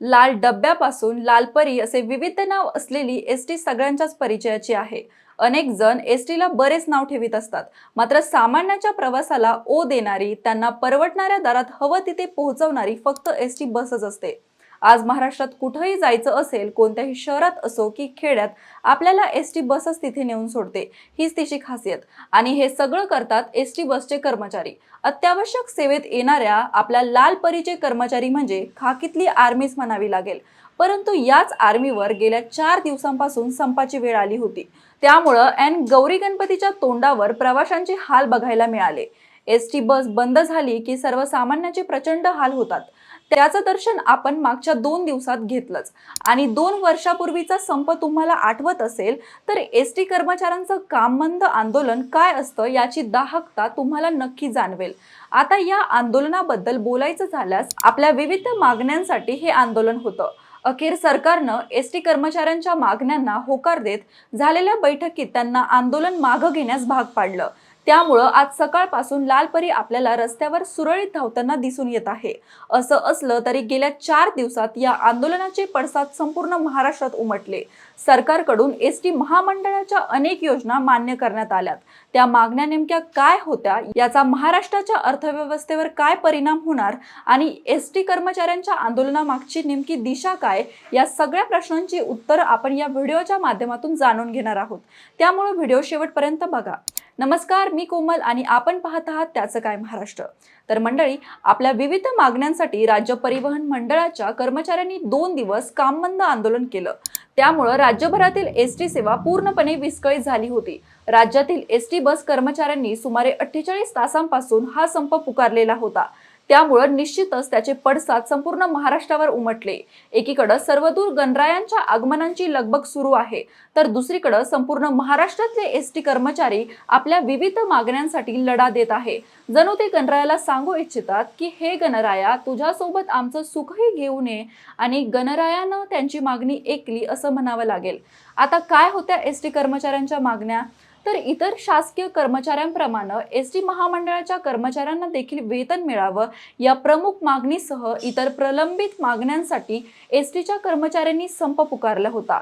लाल डब्यापासून लालपरी असे विविध नाव असलेली एस टी सगळ्यांच्याच परिचयाची आहे. अनेक जण एस टीला बरेच नाव ठेवीत असतात. मात्र सामान्याच्या प्रवासाला ओ देणारी त्यांना परवडणाऱ्या दरात हवं तिथे पोहोचवणारी फक्त एस टी बसच असते. आज महाराष्ट्रात कुठंही जायचं असेल कोणत्याही शहरात असो की खेड्यात आपल्याला एस टी बसच तिथे नेऊन सोडते. हीच तिची खासियत. आणि हे सगळं करतात एस टी बसचे कर्मचारी. अत्यावश्यक सेवेत येणाऱ्या आपल्या लाल परीचे कर्मचारी म्हणजे खाकीतली आर्मीच म्हणावी लागेल. परंतु याच आर्मीवर गेल्या चार दिवसांपासून संपाची वेळ आली होती. त्यामुळं एन गौरी गणपतीच्या तोंडावर प्रवाशांचे हाल बघायला मिळाले. एस टी बस बंद झाली की सर्वसामान्यांचे प्रचंड हाल होतात. त्याचं दर्शन आपण मागच्या दोन दिवसात घेतलंच. आणि दोन वर्षापूर्वीचा संप तुम्हाला आठवत असेल तर एस टी कर्मचाऱ्यांचं कामबंद आंदोलन काय असतं याची दाहकता तुम्हाला नक्की जाणवेल. आता या आंदोलनाबद्दल बोलायचं झाल्यास आपल्या विविध मागण्यांसाठी हे आंदोलन होतं. अखेर सरकारनं एस टी कर्मचाऱ्यांच्या मागण्यांना होकार देत झालेल्या बैठकीत त्यांना आंदोलन मागं घेण्यास भाग पाडलं. त्यामुळं आज सकाळपासून लालपरी आपल्याला रस्त्यावर सुरळीत धावताना दिसून येत आहे. असं असलं तरी गेल्या चार दिवसात या आंदोलनाचे पडसाद संपूर्ण महाराष्ट्रात उमटले. सरकारकडून एस टी महामंडळाच्या अनेक योजना मान्य करण्यात आल्यात. त्या मागण्या नेमक्या काय होत्या? याचा महाराष्ट्राच्या अर्थव्यवस्थेवर काय परिणाम होणार? आणि एस टी कर्मचाऱ्यांच्या आंदोलनामागची नेमकी दिशा काय? या सगळ्या प्रश्नांची उत्तर आपण या व्हिडिओच्या माध्यमातून जाणून घेणार आहोत. त्यामुळे व्हिडिओ शेवटपर्यंत बघा. नमस्कार मी कोमल आणि आपण पाहत आहात त्याचं काय महाराष्ट्र. तर मंडळी आपल्या विविध मागण्यांसाठी राज्य परिवहन मंडळाच्या कर्मचाऱ्यांनी दोन दिवस कामबंद आंदोलन केलं. त्यामुळं राज्यभरातील एस टी सेवा पूर्णपणे विस्कळीत झाली होती. राज्यातील एस टी बस कर्मचाऱ्यांनी सुमारे अठ्ठेचाळीस तासांपासून हा संप पुकारलेला होता. त्यामुळं निश्चितच त्याचे पडसाद संपूर्ण महाराष्ट्रावर उमटले. एकीकडं सर्वदूर गणरायांच्या आगमनांची लगबग सुरू आहे तर दुसरीकडं संपूर्ण महाराष्ट्रातले एस टी कर्मचारी आपल्या विविध मागण्यांसाठी लढा देत आहे. जणू ते गणरायाला सांगू इच्छितात की हे गणराया तुझ्यासोबत आमचं सुखही घेऊ नये आणि गणरायानं त्यांची मागणी ऐकली असं म्हणावं लागेल. आता काय होत्या एस टी कर्मचाऱ्यांच्या मागण्या? तर इतर शासकीय कर्मचाऱ्यांप्रमाणे एस टी महामंडळाच्या कर्मचाऱ्यांना देखील वेतन मिळावं या प्रमुख मागणीसह इतर प्रलंबित मागण्यांसाठी एस टीच्या कर्मचाऱ्यांनी संप पुकारला होता.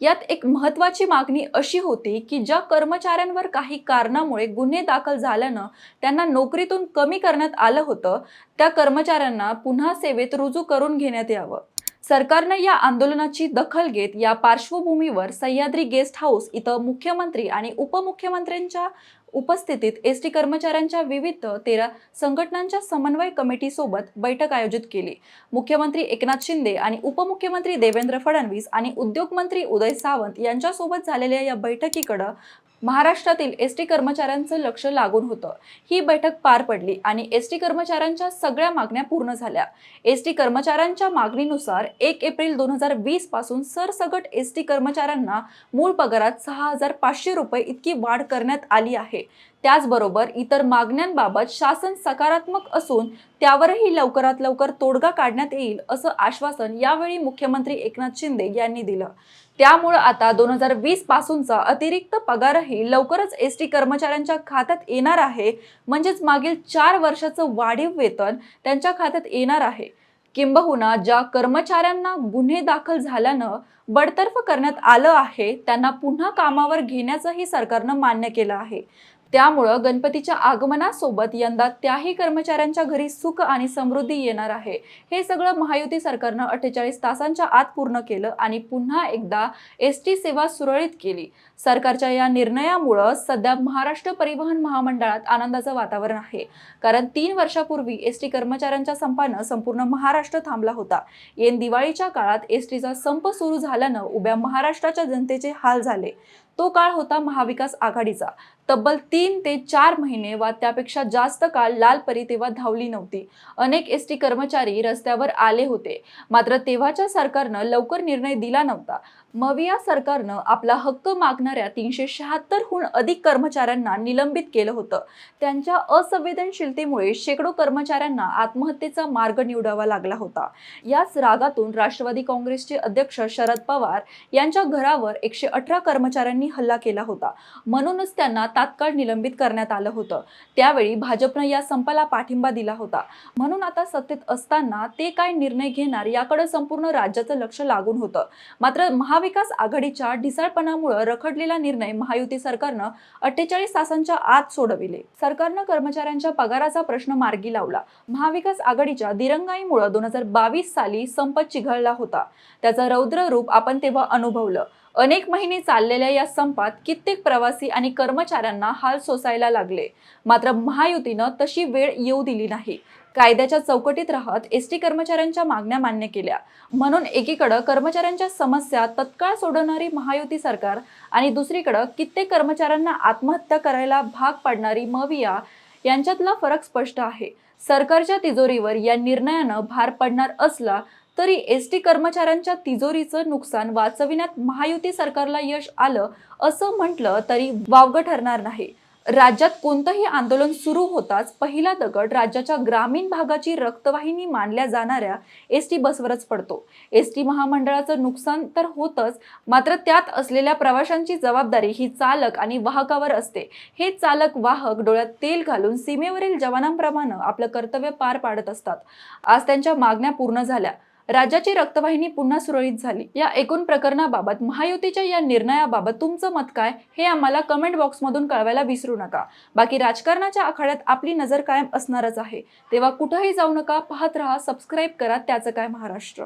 यात एक महत्वाची मागणी अशी होती की ज्या कर्मचाऱ्यांवर काही कारणामुळे गुन्हे दाखल झाल्यानं त्यांना नोकरीतून कमी करण्यात आलं होतं त्या कर्मचाऱ्यांना पुन्हा सेवेत रुजू करून घेण्यात यावं. सरकारनं या आंदोलनाची दखल घेत या पार्श्वभूमीवर सह्याद्री गेस्ट हाऊस इथं मुख्यमंत्री आणि उपमुख्यमंत्र्यांच्या उपस्थितीत एस टी कर्मचाऱ्यांच्या विविध तेरा संघटनांच्या समन्वय कमिटीसोबत बैठक आयोजित केली. मुख्यमंत्री एकनाथ शिंदे आणि उपमुख्यमंत्री देवेंद्र फडणवीस आणि उद्योगमंत्री उदय सावंत यांच्यासोबत झालेल्या या बैठकीकडं महाराष्ट्रातील एस टी कर्मचाऱ्यांचं लक्ष लागून होतं. ही बैठक पार पडली आणि एस टी कर्मचाऱ्यांच्या सगळ्या मागण्या पूर्ण झाल्या. एस टी कर्मचाऱ्यांच्या मागणीनुसार एक एप्रिल दोन हजार वीसपासून सरसगट एस टी कर्मचाऱ्यांना मूळ पगारात सहा हजार पाचशे रुपये इतकी वाढ करण्यात आली आहे. त्याचबरोबर इतर मागण्यांबाबत शासन सकारात्मक असून त्यावरही लवकरात लवकर तोडगा काढण्यात येईल असं आश्वासन यावेळी मुख्यमंत्री एकनाथ शिंदे यांनी दिलं. त्यामुळं आता दोन हजार वीस पासूनचा अतिरिक्त पगारही लवकरच एस टी कर्मचाऱ्यांच्या खात्यात येणार आहे. म्हणजेच मागील चार वर्षाचं वाढीव वेतन त्यांच्या खात्यात येणार आहे. किंबहुना ज्या कर्मचाऱ्यांना गुन्हे दाखल झाल्यानं बडतर्फ करण्यात आलं आहे त्यांना पुन्हा कामावर घेण्याचंही सरकारनं मान्य केलं आहे. त्यामुळं गणपतीच्या आगमनासोबत यंदा त्याही कर्मचाऱ्यांच्या घरी सुख आणि समृद्धी येणार आहे. हे सगळं महायुती सरकारनं अठ्ठेचाळीस तासांच्या आत पूर्ण केलं आणि पुन्हा एकदा एस टी सेवा सुरळीत केली. सरकारच्या या निर्णयामुळं सध्या महाराष्ट्र परिवहन महामंडळात आनंदाचं वातावरण आहे. कारण तीन वर्षापूर्वी एस टी कर्मचाऱ्यांच्या संपानं संपूर्ण महाराष्ट्र थांबला होता. येन दिवाळीच्या काळात एस टीचा संप सुरू झाल्यानं उभ्या महाराष्ट्राच्या जनतेचे हाल झाले. तो काळ होता महाविकास आघाडीचा. तब्बल तीन ते चार महिने वा त्यापेक्षा जास्त काळ लाल परी तेव्हा धावली नव्हती. अनेक एस टी कर्मचारी रस्त्यावर आले होते. मात्र तेव्हाच्या सरकारनं लवकर निर्णय दिला नव्हता. मविया सरकारनं आपला हक्क मागणाऱ्या तीनशे शहात्तरहून अधिक कर्मचाऱ्यांना निलंबित केलं होतं. त्यांच्या असंवेदनशीलतेमुळे शेकडो कर्मचाऱ्यांना आत्महत्येचा मार्ग निवडावा लागला होता. याच रागातून राष्ट्रवादी काँग्रेसचे अध्यक्ष शरद पवार यांच्या घरावर एकशे अठरा कर्मचाऱ्यांनी हल्ला केला होता. म्हणूनच त्यांना तात्काळ निलंबित करण्यात आलं होतं. त्यावेळी भाजपनं या संपाला पाठिंबा दिला होता. म्हणून आता सत्तेत असताना ते काय निर्णय घेणार याकडे संपूर्ण राज्याचं लक्ष लागून होतं. मात्र महाविकास आघाडीच्या ढिसाळपणामुळे रखडलेला निर्णय महायुती सरकारनं अठ्ठेचाळीस तासांच्या आत सोडविले. सरकारनं कर्मचाऱ्यांच्या पगाराचा प्रश्न मार्गी लावला. महाविकास आघाडीच्या दिरंगाईमुळे दोन हजार बावीस साली संप चिघळला होता. त्याचं रौद्र रूप आपण तेव्हा अनुभवलं. अनेक महिने चाललेल्या या संपात कित्येक प्रवासी आणि कर्मचाऱ्यांना हाल सोसायला लागले. मात्र महायुतीनं तशी वेळ येऊ दिली नाही. कायद्याच्या चौकटीत राहत एस टी कर्मचाऱ्यांच्या मागण्या मान्य केल्या. म्हणून एकीकडं कर्मचाऱ्यांच्या समस्या तत्काळ सोडवणारी महायुती सरकार आणि दुसरीकडं कित्येक कर्मचाऱ्यांना आत्महत्या करायला भाग पाडणारी मविया यांच्यातला फरक स्पष्ट आहे. सरकारच्या तिजोरीवर या निर्णयानं भार पडणार असला तरी एस टी कर्मचाऱ्यांच्या तिजोरीचं नुकसान वाचविण्यात महायुती सरकारला यश आलं असं म्हटलं तरी वावगं ठरणार नाही. राज्यात कोणतंही आंदोलन सुरू होताच पहिला दगड राज्याच्या ग्रामीण भागाची रक्तवाहिनी मानल्या जाणाऱ्या एस टी बसवरच पडतो. एस टी महामंडळाचं नुकसान तर होतच मात्र त्यात असलेल्या प्रवाशांची जबाबदारी ही चालक आणि वाहकावर असते. हे चालक वाहक डोळ्यात तेल घालून सीमेवरील जवानांप्रमाणे आपलं कर्तव्य पार पाडत असतात. आज त्यांच्या मागण्या पूर्ण झाल्या. राज्याची रक्तवाहिनी पुन्हा सुरळीत झाली. या एकूण प्रकरणाबाबत महायुतीच्या या निर्णयाबाबत तुमचं मत काय हे आम्हाला कमेंट बॉक्समधून कळवायला विसरू नका. बाकी राजकारणाच्या आखाड्यात आपली नजर कायम असणारच आहे. तेव्हा कुठंही जाऊ नका पाहत राहा सबस्क्राईब करा त्याचं काय महाराष्ट्र.